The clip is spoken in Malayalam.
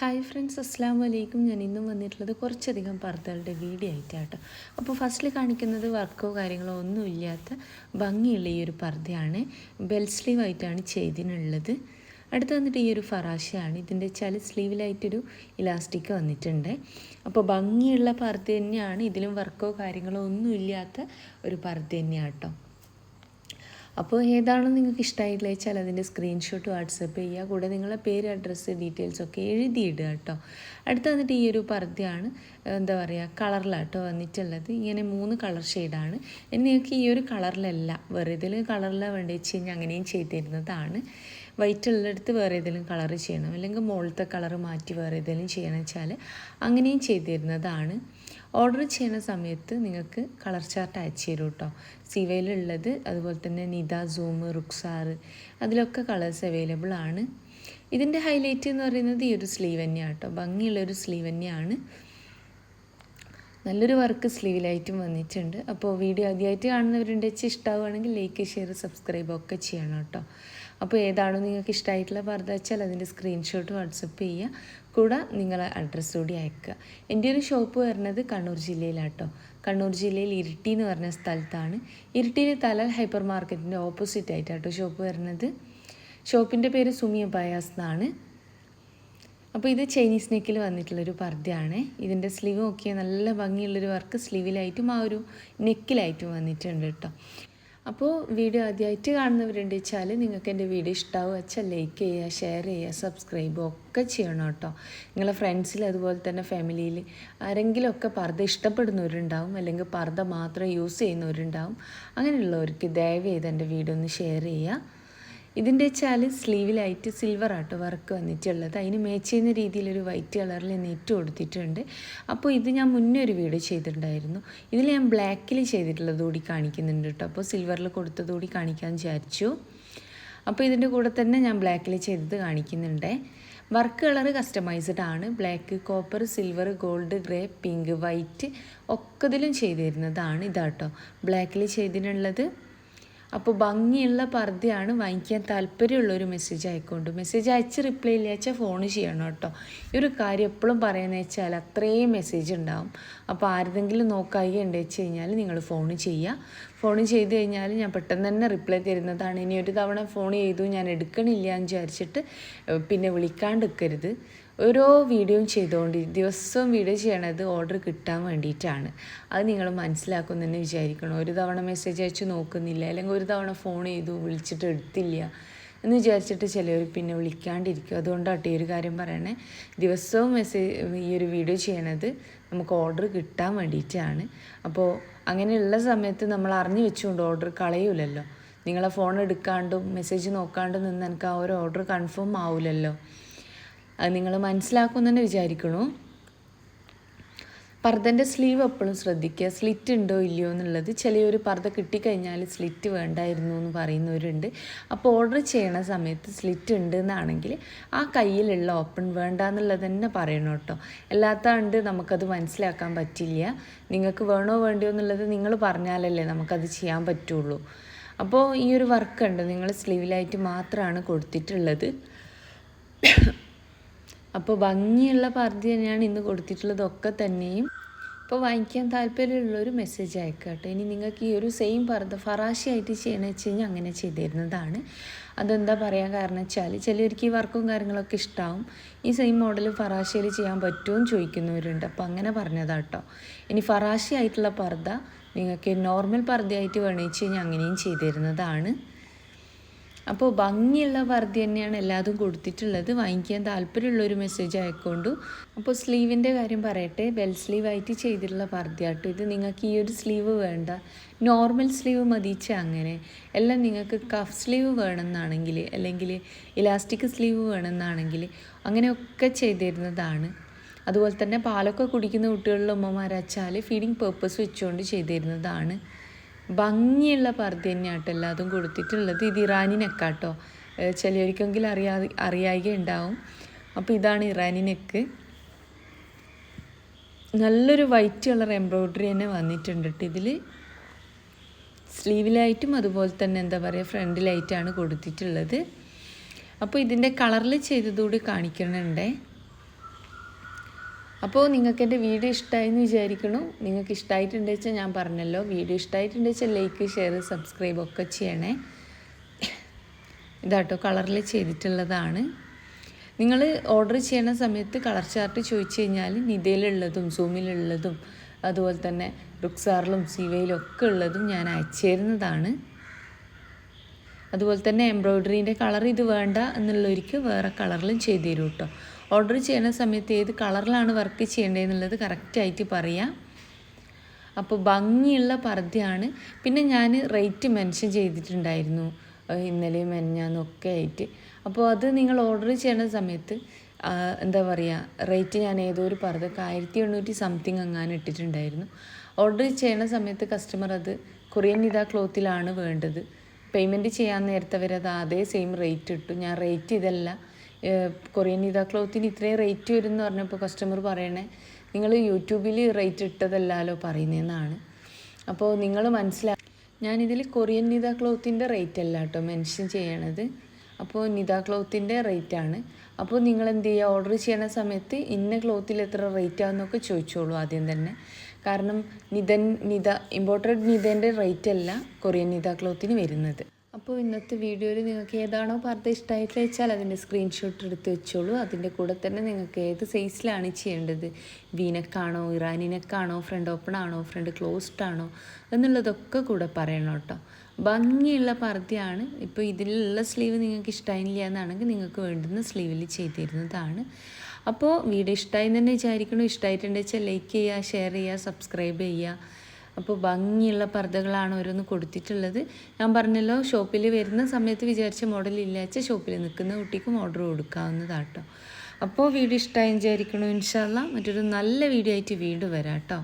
ഹായ് ഫ്രണ്ട്സ് അസ്സാം വലൈക്കും ഞാൻ ഇന്നും വന്നിട്ടുള്ളത് കുറച്ചധികം പർദ്ദകളുടെ വീഡിയോ ആയിട്ടാട്ടോ. അപ്പോൾ ഫസ്റ്റിൽ കാണിക്കുന്നത് വർക്കോ കാര്യങ്ങളോ ഒന്നും ഇല്ലാത്ത ഭംഗിയുള്ള ഈ ഒരു പർദ്ദയാണ്. ബെൽ സ്ലീവ് ആയിട്ടാണ് ചെയ്തിനുള്ളത്. അടുത്ത് വന്നിട്ട് ഈ ഒരു ഫറാശയാണ് ഇതിന്റെ ചല സ്ലീവിലായിട്ടൊരു ഇലാസ്റ്റിക് വന്നിട്ടുണ്ട്. അപ്പോൾ ഭംഗിയുള്ള പർദ്ദ തന്നെയാണ്. ഇതിലും വർക്കോ കാര്യങ്ങളോ ഒന്നും ഇല്ലാത്ത ഒരു പർദ്ദ തന്നെയാണ് കേട്ടോ അപ്പോൾ ഏതാണോ നിങ്ങൾക്ക് ഇഷ്ടമായിട്ടില്ല വെച്ചാൽ അതിന്റെ സ്ക്രീൻഷോട്ട് വാട്സപ്പ് ചെയ്യുക കൂടെ നിങ്ങളെ പേര് അഡ്രസ്സ് ഡീറ്റെയിൽസ് ഒക്കെ എഴുതിയിടുക കേട്ടോ. അടുത്ത് വന്നിട്ട് ഈ ഒരു പർദ്ദയാണ്. എന്താ പറയുക കളറിലാട്ടോ വന്നിട്ടുള്ളത്. ഇങ്ങനെ മൂന്ന് കളർ ഷെയ്ഡാണ്. നിങ്ങൾക്ക് ഈ ഒരു കളറിലല്ല വേറെ ഏതെങ്കിലും കളറിലാണ് വേണ്ടി വെച്ച് കഴിഞ്ഞാൽ അങ്ങനെയും ചെയ്തിരുന്നതാണ്. വൈറ്റ് ഉള്ളിടത്ത് വേറെ ഏതെങ്കിലും കളർ ചെയ്യണം. അല്ലെങ്കിൽ മുകളിലത്തെ കളർ മാറ്റി വേറെ ഏതെങ്കിലും ചെയ്യണം വെച്ചാൽ അങ്ങനെയും ചെയ്തിരുന്നതാണ്. ഓർഡർ ചെയ്യുന്ന സമയത്ത് നിങ്ങൾക്ക് കളർ ചാർട്ട് അയച്ചു തരും കേട്ടോ. സിവയിലുള്ളത് അതുപോലെ തന്നെ നിത സൂം റുക്സാർ അതിലൊക്കെ കളേഴ്സ് അവൈലബിൾ ആണ്. ഇതിന്റെ ഹൈലൈറ്റ് എന്ന് പറയുന്നത് ഈ ഒരു സ്ലീവ് തന്നെയാണ് കേട്ടോ. ഭംഗിയുള്ളൊരു സ്ലീവ് തന്നെയാണ്. നല്ലൊരു വർക്ക് സ്ലീവിലായിട്ടും വന്നിട്ടുണ്ട്. അപ്പോൾ വീഡിയോ ആദ്യമായിട്ട് കാണുന്നവരുണ്ട് വെച്ച് ഇഷ്ടമാവുകയാണെങ്കിൽ ലൈക്ക് ഷെയർ സബ്സ്ക്രൈബ് ഒക്കെ ചെയ്യണം കേട്ടോ. അപ്പോൾ ഏതാണോ നിങ്ങൾക്ക് ഇഷ്ടമായിട്ടുള്ള പർദ്ദ വെച്ചാൽ അതിന്റെ സ്ക്രീൻഷോട്ട് വാട്സപ്പ് ചെയ്യുക. കൂടെ നിങ്ങളെ അഡ്രസ്സ് കൂടി അയക്കുക. എന്റെ ഒരു ഷോപ്പ് വരുന്നത് കണ്ണൂർ ജില്ലയിലാട്ടോ കണ്ണൂർ ജില്ലയിൽ ഇരിട്ടി എന്ന് പറഞ്ഞ സ്ഥലത്താണ്. ഇരിട്ടിയിലെ തലൽ ഹൈപ്പർ മാർക്കറ്റിന്റെ ഓപ്പോസിറ്റ് ആയിട്ടാട്ടോ ഷോപ്പ് വരുന്നത്. ഷോപ്പിന്റെ പേര് സുമിയ ബയാസ് എന്നാണ്. അപ്പോൾ ഇത് ചൈനീസ് നെക്കിൽ വന്നിട്ടുള്ളൊരു പർദ്ദയാണ്. ഇതിന്റെ സ്ലീവ് നോക്കിയാൽ നല്ല ഭംഗിയുള്ളൊരു വർക്ക് സ്ലീവിലായിട്ടും ആ ഒരു നെക്കിലായിട്ടും വന്നിട്ടുണ്ട് കേട്ടോ അപ്പോൾ വീഡിയോ ആദ്യമായിട്ട് കാണുന്നവരുണ്ട് വെച്ചാൽ നിങ്ങൾക്ക് എന്റെ വീഡിയോ ഇഷ്ടമാവുക വെച്ചാൽ ലൈക്ക് ചെയ്യുക ഷെയർ ചെയ്യുക സബ്സ്ക്രൈബ് ഒക്കെ ചെയ്യണം കേട്ടോ നിങ്ങളെ ഫ്രണ്ട്സിൽ അതുപോലെ തന്നെ ഫാമിലിയിൽ ആരെങ്കിലുമൊക്കെ പർദ്ദ ഇഷ്ടപ്പെടുന്നവരുണ്ടാവും അല്ലെങ്കിൽ പർദ്ദ മാത്രം യൂസ് ചെയ്യുന്നവരുണ്ടാവും. അങ്ങനെയുള്ളവർക്ക് ദയവ് ചെയ്ത് എന്റെ വീഡിയോ ഒന്ന് ഷെയർ ചെയ്യുക. ഇതിന്റെ വെച്ചാൽ സ്ലീവിലായിട്ട് സിൽവർ ആട്ടോ വർക്ക് വന്നിട്ടുള്ളത്. അതിന് മേച്ച് ചെയ്യുന്ന രീതിയിലൊരു വൈറ്റ് കളറിൽ നെറ്റ് കൊടുത്തിട്ടുണ്ട്. അപ്പോൾ ഇത് ഞാൻ മുന്നേ ഒരു വീഡിയോ ചെയ്തിട്ടുണ്ടായിരുന്നു. ഇതിൽ ഞാൻ ബ്ലാക്കിൽ ചെയ്തിട്ടുള്ളത് കൂടി കാണിക്കുന്നുണ്ട് കേട്ടോ. അപ്പോൾ സിൽവറിൽ കൊടുത്തത് കൂടി കാണിക്കാൻ വിചാരിച്ചു. അപ്പോൾ ഇതിന്റെ കൂടെ തന്നെ ഞാൻ ബ്ലാക്കിൽ ചെയ്തത് കാണിക്കുന്നുണ്ട്. വർക്ക് കളർ കസ്റ്റമൈസ്ഡ് ആണ്. Black copper silver gold grey pink white ഒക്കെ ഇതിലും ചെയ്തിരുന്നതാണ് ഇതാട്ടോ. ബ്ലാക്കിൽ ചെയ്തിട്ടുള്ളത്. അപ്പോൾ ഭംഗിയുള്ള പർദ്ദയാണ് വാങ്ങിക്കാൻ താല്പര്യമുള്ള ഒരു മെസ്സേജ് അയക്കൊണ്ട് മെസ്സേജ് അയച്ച് റിപ്ലൈ ഇല്ല വെച്ചാൽ ഫോൺ ചെയ്യണം കേട്ടോ. ഈ ഒരു കാര്യം എപ്പോഴും പറയുന്നത് വെച്ചാൽ അത്രയും മെസ്സേജ് ഉണ്ടാവും. അപ്പോൾ ആരെങ്കിലും നോക്കായി ഉണ്ട് വെച്ച് കഴിഞ്ഞാൽ നിങ്ങൾ ഫോൺ ചെയ്യുക ഫോൺ ചെയ്ത് കഴിഞ്ഞാൽ ഞാൻ പെട്ടെന്ന് തന്നെ റിപ്ലൈ തരുന്നതാണ്. ഇനി ഒരു തവണ ഫോൺ ചെയ്തു ഞാൻ എടുക്കണില്ല എന്ന് വിചാരിച്ചിട്ട് പിന്നെ വിളിക്കാണ്ടിരിക്കരുത് ഓരോ വീഡിയോയും ചെയ്തുകൊണ്ട് ദിവസവും വീഡിയോ ചെയ്യണത് ഓർഡർ കിട്ടാൻ വേണ്ടിയിട്ടാണ്. അത് നിങ്ങൾ മനസ്സിലാക്കുമെന്ന് വിചാരിക്കണം. ഒരു തവണ മെസ്സേജ് അയച്ചു നോക്കുന്നില്ല അല്ലെങ്കിൽ ഒരു തവണ ഫോൺ ചെയ്തു വിളിച്ചിട്ട് എടുത്തില്ല എന്ന് വിചാരിച്ചിട്ട് ചിലവർ പിന്നെ വിളിക്കാണ്ടിരിക്കും. അതുകൊണ്ടാട്ടെ ഈ ഒരു കാര്യം പറയണേ. ദിവസവും മെസ്സേജ് ഈ ഒരു വീഡിയോ ചെയ്യണത് നമുക്ക് ഓർഡർ കിട്ടാൻ വേണ്ടിയിട്ടാണ്. അപ്പോൾ അങ്ങനെയുള്ള സമയത്ത് നമ്മൾ അറിഞ്ഞു വെച്ചുകൊണ്ട് ഓർഡർ കളയൂലല്ലോ. നിങ്ങളെ ഫോൺ എടുക്കാണ്ടും മെസ്സേജ് നോക്കാണ്ടും നിന്ന് എനിക്ക് ആ ഒരു ഓർഡർ കൺഫേം ആവില്ലല്ലോ അത് നിങ്ങൾ മനസ്സിലാക്കുമെന്ന് വിചാരിക്കണു. പർദ്ദന്റെ സ്ലീവ് എപ്പോഴും ശ്രദ്ധിക്കുക സ്ലിറ്റ് ഉണ്ടോ ഇല്ലയോ എന്നുള്ളത് ചിലയൊരു പർദ്ദ കിട്ടിക്കഴിഞ്ഞാൽ സ്ലിറ്റ് വേണ്ടായിരുന്നു എന്ന് പറയുന്നവരുണ്ട്. അപ്പോൾ ഓർഡർ ചെയ്യണ സമയത്ത് സ്ലിറ്റ് ഉണ്ട് എന്നാണെങ്കിൽ ആ കയ്യിലുള്ള ഓപ്പൺ വേണ്ട എന്നുള്ളത് തന്നെ പറയണം കേട്ടോ. അല്ലാത്തതുകൊണ്ട് നമുക്കത് മനസ്സിലാക്കാൻ പറ്റില്ല. നിങ്ങൾക്ക് വേണോ വേണ്ടയോ എന്നുള്ളത് നിങ്ങൾ പറഞ്ഞാലല്ലേ നമുക്കത് ചെയ്യാൻ പറ്റുള്ളൂ. അപ്പോൾ ഈ ഒരു വർക്ക് ഉണ്ട്. നിങ്ങൾ സ്ലീവിലായിട്ട് മാത്രമാണ് കൊടുത്തിട്ടുള്ളത്. അപ്പോൾ ഭംഗിയുള്ള പർദ്ദ തന്നെയാണ് ഇന്ന് കൊടുത്തിട്ടുള്ളതൊക്കെ തന്നെയും. ഇപ്പോൾ വാങ്ങിക്കാൻ താല്പര്യമുള്ളൊരു മെസ്സേജ് ആയിക്കോട്ടെ ഇനി നിങ്ങൾക്ക് ഈ ഒരു സെയിം പർദ്ദ ഫറാശിയായിട്ട് ചെയ്യണമെന്ന് വെച്ച് കഴിഞ്ഞാൽ അങ്ങനെ ചെയ്തിരുന്നതാണ്. അതെന്താ പറയാൻ കാരണം വെച്ചാൽ ചിലർക്ക് ഈ വർക്കും കാര്യങ്ങളൊക്കെ ഇഷ്ടമാവും ഈ സെയിം മോഡൽ ഫറാശയിൽ ചെയ്യാൻ പറ്റുമെന്ന് ചോദിക്കുന്നവരുണ്ട്. അപ്പോൾ അങ്ങനെ പറഞ്ഞതാട്ടോ. ഇനി ഫറാശി ആയിട്ടുള്ള പർദ്ദ നിങ്ങൾക്ക് നോർമൽ പർദ്ദയായിട്ട് വേണമെന്ന് വെച്ച് കഴിഞ്ഞാൽ അങ്ങനെയും ചെയ്തു തരുന്നതാണ് അപ്പോൾ ഭംഗിയുള്ള വർദ്ധി തന്നെയാണ് എല്ലാതും കൊടുത്തിട്ടുള്ളത്. വാങ്ങിക്കാൻ താല്പര്യമുള്ള ഒരു മെസ്സേജ് അയക്കൊണ്ടു അപ്പോൾ സ്ലീവിന്റെ കാര്യം പറയട്ടെ. ബെൽ സ്ലീവ് ആയിട്ട് ചെയ്തിട്ടുള്ള വർദ്ധിയാട്ടോ ഇത് നിങ്ങൾക്ക് ഈ ഒരു സ്ലീവ് വേണ്ട. നോർമൽ സ്ലീവ് മതിച്ച അങ്ങനെ. എല്ലാം നിങ്ങൾക്ക് കഫ് സ്ലീവ് വേണമെന്നാണെങ്കിൽ അല്ലെങ്കിൽ ഇലാസ്റ്റിക് സ്ലീവ് വേണമെന്നാണെങ്കിൽ അങ്ങനെയൊക്കെ ചെയ്തിരുന്നതാണ്. അതുപോലെ തന്നെ പാലൊക്കെ കുടിക്കുന്ന കുട്ടികളിലെ ഉമ്മമാരച്ചാൽ ഫീഡിങ് പേർപ്പസ് വെച്ചുകൊണ്ട് ചെയ്തിരുന്നതാണ്. ഭംഗിയുള്ള പർദ്ദ തന്നെയാട്ടോ എല്ലാതും കൊടുത്തിട്ടുള്ളത് ഇത് ഇറാനി നെക്കാട്ടോ ചിലർക്കെങ്കിലും അറിയാ അറിയായിക ഉണ്ടാവും അപ്പോൾ ഇതാണ് ഇറാനി നെക്ക്. നല്ലൊരു വൈറ്റ് കളർ എംബ്രോയ്ഡറി തന്നെ വന്നിട്ടുണ്ട് കേട്ടോ ഇതിൽ സ്ലീവിലായിട്ടും അതുപോലെ തന്നെ എന്താ പറയുക ഫ്രണ്ടിലായിട്ടാണ് കൊടുത്തിട്ടുള്ളത്. അപ്പോൾ ഇതിന്റെ കളറിൽ ചെയ്തതുകൂടി കാണിക്കണുണ്ടേ. അപ്പോൾ നിങ്ങൾക്ക് എന്റെ വീഡിയോ ഇഷ്ടമായി എന്ന് വിചാരിക്കണം. നിങ്ങൾക്ക് ഇഷ്ടമായിട്ടുണ്ടെന്ന് വെച്ചാൽ ഞാൻ പറഞ്ഞല്ലോ. വീഡിയോ ഇഷ്ടമായിട്ടുണ്ടെന്ന് വെച്ചാൽ ലൈക്ക് ഷെയർ സബ്സ്ക്രൈബ് ഒക്കെ ചെയ്യണേ. ഇതാട്ടോ കളറിൽ ചെയ്തിട്ടുള്ളതാണ്. നിങ്ങൾ ഓർഡർ ചെയ്യണ സമയത്ത് കളർ ചാർട്ട് ചോദിച്ചു കഴിഞ്ഞാൽ നിതയിലുള്ളതും സൂമിലുള്ളതും അതുപോലെ തന്നെ റുക്സാറിലും സിവയിലും ഒക്കെ ഉള്ളതും ഞാൻ അയച്ചു തരുന്നതാണ്. അതുപോലെ തന്നെ എംബ്രോയ്ഡറീന്റെ കളർ ഇത് വേണ്ട എന്നുള്ളവർക്ക് വേറെ കളറിലും ചെയ്തു തരും കേട്ടോ ഓർഡർ ചെയ്യുന്ന സമയത്ത് ഏത് കളറിലാണ് വർക്ക് ചെയ്യേണ്ടതെന്നുള്ളത് കറക്റ്റായിട്ട് പറയാം. അപ്പോൾ ഭംഗിയുള്ള പർദ്ദയാണ്. പിന്നെ ഞാൻ റേറ്റ് മെൻഷൻ ചെയ്തിട്ടുണ്ടായിരുന്നു. ഇന്നലെയും മെനഞ്ഞാന്നും ആയിട്ട്. അപ്പോൾ അത് നിങ്ങൾ ഓർഡർ ചെയ്യുന്ന സമയത്ത് എന്താ പറയുക റേറ്റ് ഞാൻ ഏതോ ഒരു പർദ്ദക്ക് ആയിരത്തി എണ്ണൂറ്റി സംതിങ് അങ്ങനെ ഇട്ടിട്ടുണ്ടായിരുന്നു. ഓർഡർ ചെയ്യുന്ന സമയത്ത് കസ്റ്റമർ അത് കൊറിയൻ ഇതാ ക്ലോത്തിലാണ് വേണ്ടത്. പേയ്മെന്റ് ചെയ്യാൻ നേരത്തെ അവർ അത് സെയിം റേറ്റ് ഇട്ടു. ഞാൻ റേറ്റ് ഇതല്ല കൊറിയൻ ഇതാ ക്ലോത്തിന് ഇത്രയും റേറ്റ് വരും എന്ന് പറഞ്ഞപ്പോൾ കസ്റ്റമർ പറയണേ നിങ്ങൾ യൂട്യൂബിൽ റേറ്റ് ഇട്ടതല്ലല്ലോ പറയുന്നതെന്നാണ് അപ്പോൾ നിങ്ങൾ മനസ്സിലാ ഞാനിതിൽ കൊറിയൻ നിത ക്ലോത്തിന്റെ റേറ്റ് അല്ല കേട്ടോ മെൻഷൻ ചെയ്യണത്. അപ്പോൾ നിത ക്ലോത്തിന്റെ ആണ്. അപ്പോൾ നിങ്ങൾ എന്ത് ചെയ്യുക ഓർഡർ ചെയ്യണ സമയത്ത് ഇന്ന ക്ലോത്തിൽ എത്ര റേറ്റ് ആണെന്നൊക്കെ ചോദിച്ചോളൂ ആദ്യം തന്നെ. കാരണം നിതൻ നിത ഇമ്പോർട്ടഡ് നിതന്റെ റേറ്റ് അല്ല കൊറിയൻ നിത ക്ലോത്തിന് വരുന്നത്. അപ്പോൾ ഇന്നത്തെ വീഡിയോയിൽ നിങ്ങൾക്ക് ഏതാണോ പാർത്ത ഇഷ്ടമായിട്ട് വെച്ചാൽ അതിന്റെ സ്ക്രീൻഷോട്ട് എടുത്ത് വെച്ചോളൂ. അതിന്റെ കൂടെ തന്നെ നിങ്ങൾക്ക് ഏത് സൈസിലാണ് ചെയ്യേണ്ടത്? വീനക്കാണോ ഇറാനിനക്കാണോ ഫ്രണ്ട് ഓപ്പൺ ആണോ ഫ്രണ്ട് ക്ലോസ്ഡ് ആണോ എന്നുള്ളതൊക്കെ കൂടെ പറയണം കേട്ടോ. ഭംഗിയുള്ള പർദ്ദയാണ്. ഇപ്പോൾ ഇതിലുള്ള സ്ലീവ് നിങ്ങൾക്ക് ഇഷ്ടമായില്ല എന്നാണെങ്കിൽ നിങ്ങൾക്ക് വേണ്ടുന്ന സ്ലീവിൽ ചെയ്തിരുന്നതാണ്. അപ്പോൾ വീഡിയോ ഇഷ്ടമായി തന്നെ വിചാരിക്കണം ഇഷ്ടമായിട്ടുണ്ടെന്ന് വെച്ചാൽ ലൈക്ക് ചെയ്യുക ഷെയർ ചെയ്യുക സബ്സ്ക്രൈബ് ചെയ്യുക. അപ്പോൾ ഭംഗിയുള്ള പർദ്ദകളാണ് ഓരോന്ന് കൊടുത്തിട്ടുള്ളത്. ഞാൻ പറഞ്ഞല്ലോ ഷോപ്പിൽ വരുന്ന സമയത്ത് വിചാരിച്ച മോഡൽ ഇല്ലാച്ച ഷോപ്പിൽ നിൽക്കുന്ന കുട്ടിക്കും ഓർഡർ കൊടുക്കാവുന്നതാട്ടോ. അപ്പോൾ വീഡിയോ ഇഷ്ടമായി വിചാരിക്കണു. ഇൻഷാല്ല മറ്റൊരു നല്ല വീഡിയോ ആയിട്ട് വീണ്ടും വരാം കേട്ടോ